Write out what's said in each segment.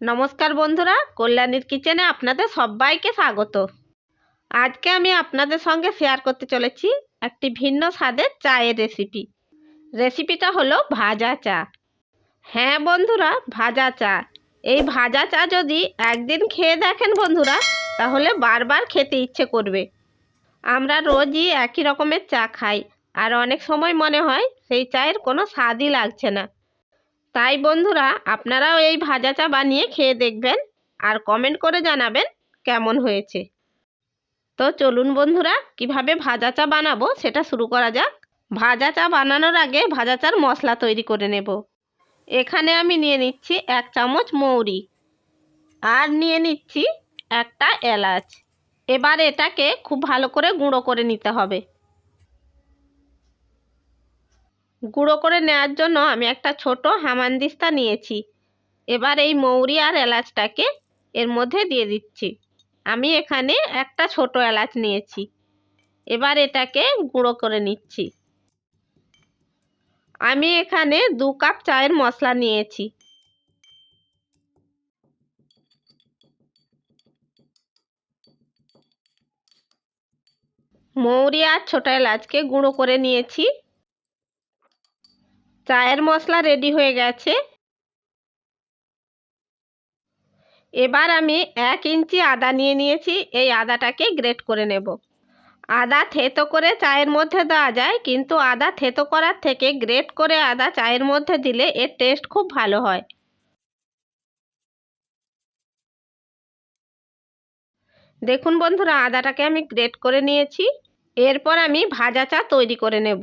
নমস্কার বন্ধুরা, কল্যাণীর কিচেনে আপনাদের সবাইকে স্বাগত। আজকে আমি আপনাদের সঙ্গে শেয়ার করতে চলেছি একটি ভিন্ন স্বাদের চায়ের রেসিপি রেসিপিটা হলো ভাজা চা। হ্যাঁ বন্ধুরা, ভাজা চা। এই ভাজা চা যদি একদিন খেয়ে দেখেন বন্ধুরা, তাহলে বারবার খেতে ইচ্ছে করবে। আমরা রোজই একই রকমের চা খাই, আর অনেক সময় মনে হয় সেই চায়ের কোনো স্বাদই লাগছে না। তাই বন্ধুরা, আপনারাও এই ভাজা চা বানিয়ে খেয়ে দেখবেন আর কমেন্ট করে জানাবেন কেমন হয়েছে। তো চলুন বন্ধুরা, কীভাবে ভাজা চা বানাবো সেটা শুরু করা যাক। ভাজা চা বানানোর আগে ভাজা চার মশলা তৈরি করে নেব। এখানে আমি নিয়ে নিচ্ছি এক চামচ মৌরি আর নিয়ে নিচ্ছি একটা এলাচ। এবার এটাকে খুব ভালো করে গুঁড়ো করে নিতে হবে। গুঁড়ো করে নেওয়ার জন্য আমি একটা ছোট হামানদিস্তা নিয়েছি। এবার এই মৌরি আর এলাচটাকে এর মধ্যে দিয়ে দিচ্ছি। আমি এখানে একটা ছোট এলাচ নিয়েছি। এবার এটাকে গুঁড়ো করে নিচ্ছি। আমি এখানে দু কাপ চায়ের মশলা নিয়েছি। মৌরি আর ছোট এলাচকে গুঁড়ো করে নিয়েছি। চায়ের মশলা রেডি হয়ে গেছে। এবার আমি এক ইঞ্চি আদা নিয়ে নিয়েছি, এই আদাটাকে গ্রেট করে নেব। আদা থেতো করে চায়ের মধ্যে দেওয়া যায়, কিন্তু আদা থেতো করার থেকে গ্রেট করে আদা চায়ের মধ্যে দিলে এর টেস্ট খুব ভালো হয়। দেখুন বন্ধুরা, আদাটাকে আমি গ্রেট করে নিয়েছি। এরপর আমি ভাজা চা তৈরি করে নেব।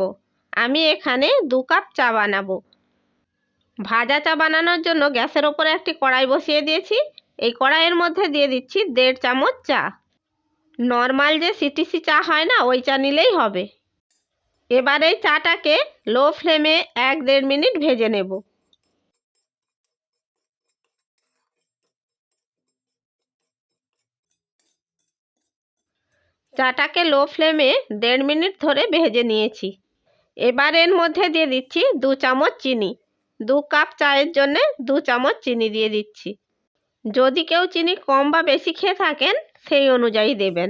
আমি এখানে দু কাপ চা বানাবো। ভাজা চা বানানোর জন্য গ্যাসের ওপরে একটি কড়াই বসিয়ে দিয়েছি। এই কড়াইয়ের মধ্যে দিয়ে দিচ্ছি দেড় চামচ চা। নর্মাল যে সিটিসি চা হয় না, ওই চা নিলেই হবে। এবার এই চাটাকে লো ফ্লেমে এক দেড় মিনিট ভেজে নেব। চাটাকে লো ফ্লেমে দেড় মিনিট ধরে ভেজে নিয়েছি। এবার এর মধ্যে দিয়ে দিচ্ছি দু চামচ চিনি। দু কাপ চায়ের জন্য দু চামচ চিনি দিয়ে দিচ্ছি। যদি কেউ চিনি কম বা বেশি খেয়ে থাকেন, সেই অনুযায়ী দেবেন।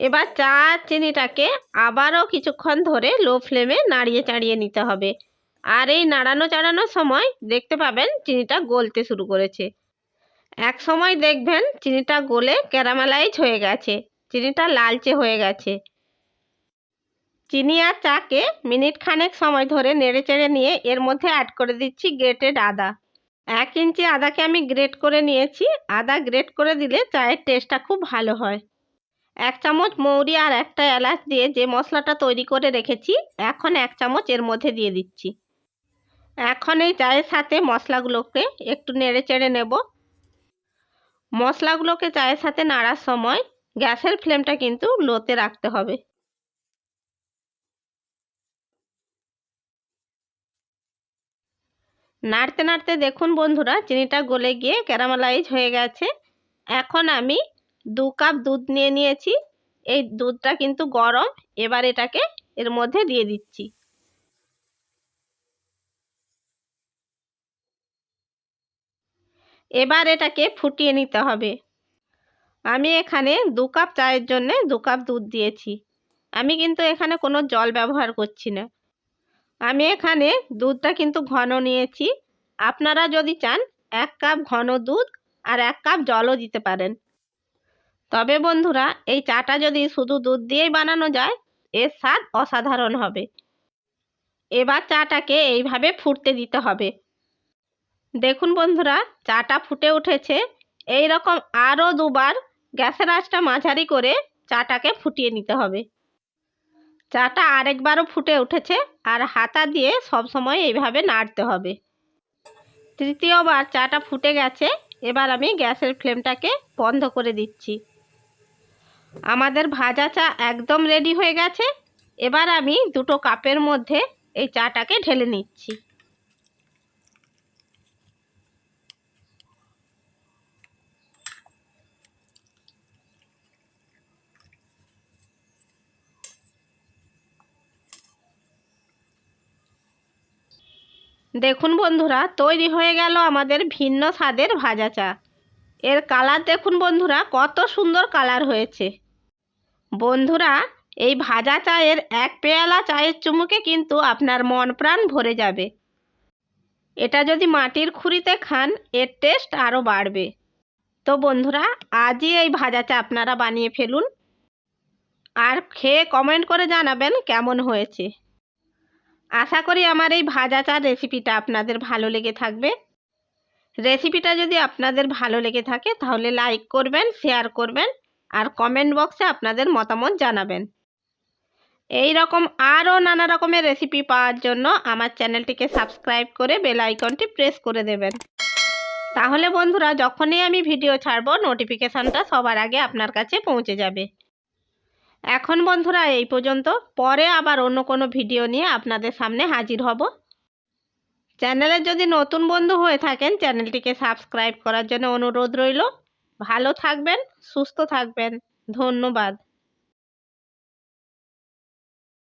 এবার চা চিনিটাকে আবারও কিছুক্ষণ ধরে লো ফ্লেমে নাড়িয়ে চাড়িয়ে নিতে হবে। আর এই নাড়ানো চাড়ানোর সময় দেখতে পাবেন চিনিটা গলতে শুরু করেছে। এক সময় দেখবেন চিনিটা গলে ক্যারামেলাইজ হয়ে গেছে। চিনিটা লালচে হয়ে গেছে। চিনি আর চাকে মিনিট খানেক সময় ধরে নেড়ে চেড়ে নিয়ে এর মধ্যে অ্যাড করে দিচ্ছি গ্রেটেড আদা। এক ইঞ্চি আদাকে আমি গ্রেট করে নিয়েছি। আদা গ্রেট করে দিলে চায়ের টেস্টটা খুব ভালো হয়। এক চামচ মৌরি আর একটা এলাচ দিয়ে যে মশলাটা তৈরি করে রেখেছি, এখন এক চামচ এর মধ্যে দিয়ে দিচ্ছি। এখন এই চায়ের সাথে মশলাগুলোকে একটু নেড়ে চেড়ে নেব। মশলাগুলোকে চায়ের সাথে নাড়ার সময় গ্যাসের ফ্লেমটা কিন্তু লোতে রাখতে হবে। নাড়তে নাড়তে দেখুন বন্ধুরা, চিনিটা গলে গিয়ে ক্যারামেলাইজ হয়ে গেছে। এখন আমি দু কাপ দুধ নিয়ে নিয়েছি। এই দুধটা কিন্তু গরম, এবার এটাকে এর মধ্যে দিয়ে দিচ্ছি। এবার এটাকে ফুটিয়ে নিতে হবে। আমি এখানে দু কাপ চায়ের জন্য দু কাপ দুধ দিয়েছি। আমি কিন্তু এখানে কোনো জল ব্যবহার করছি না। আমি এখানে দুধটা কিন্তু ঘন নিয়েছি। আপনারা যদি চান, এক কাপ ঘন দুধ আর এক কাপ জলও দিতে পারেন। তবে বন্ধুরা, এই চাটা যদি শুধু দুধ দিয়েই বানানো যায়, এর স্বাদ অসাধারণ হবে। এবার চাটাকে এইভাবে ফুটতে দিতে হবে। দেখুন বন্ধুরা, চাটা ফুটে উঠেছে। এই রকম আরও দুবার গ্যাসের আঁচটা মাঝারি করে চাটাকে ফুটিয়ে নিতে হবে। চাটা আরেকবারও ফুটে উঠেছে আর হাতা দিয়ে সব সময় এইভাবে নাড়তে হবে। তৃতীয়বার চাটা ফুটে গেছে, এবার আমি গ্যাসের ফ্লেমটাকে বন্ধ করে দিচ্ছি। আমাদের ভাজা চা একদম রেডি হয়ে গেছে, এবার আমি দুটো কাপের মধ্যে এই চাটাকে ঢেলে নিচ্ছি। দেখুন বন্ধুরা, তৈরি হয়ে গেল আমাদের ভিন্ন স্বাদের ভাজা চা। এর কালার দেখুন বন্ধুরা, কত সুন্দর কালার হয়েছে। বন্ধুরা, এই ভাজা চায়ের এক পেয়ালা চায়ের চুমুকে কিন্তু আপনার মন প্রাণ ভরে যাবে। এটা যদি মাটির খুঁড়িতে খান, এর টেস্ট আরও বাড়বে। তো বন্ধুরা, আজই এই ভাজা চা আপনারা বানিয়ে ফেলুন। আর খেয়ে কমেন্ট করে জানাবেন কেমন হয়েছে। আশা করি আমার এই ভাজা চা রেসিপিটা আপনাদের ভালো লেগে থাকবে। রেসিপিটা যদি আপনাদের ভালো লেগে থাকে, তাহলে লাইক করবেন শেয়ার করবেন, আর কমেন্ট বক্সে আপনাদের মতামত জানাবেন। এই রকম আরও নানা রকমের রেসিপি পাওয়ার জন্য আমার চ্যানেলটিকে সাবস্ক্রাইব করে বেল আইকনটি প্রেস করে দেবেন। তাহলে বন্ধুরা, যখনই আমি ভিডিও ছাড়বো নোটিফিকেশানটা সবার আগে আপনার কাছে পৌঁছে যাবে। এখন বন্ধুরা এই পর্যন্ত। পরে আবার অন্য কোনো ভিডিও নিয়ে আপনাদের সামনে হাজির হব। চ্যানেলে যদি নতুন বন্ধু হয়ে থাকেন, চ্যানেলটিকে সাবস্ক্রাইব করার জন্য অনুরোধ রইল। ভালো থাকবেন, সুস্থ থাকবেন। ধন্যবাদ।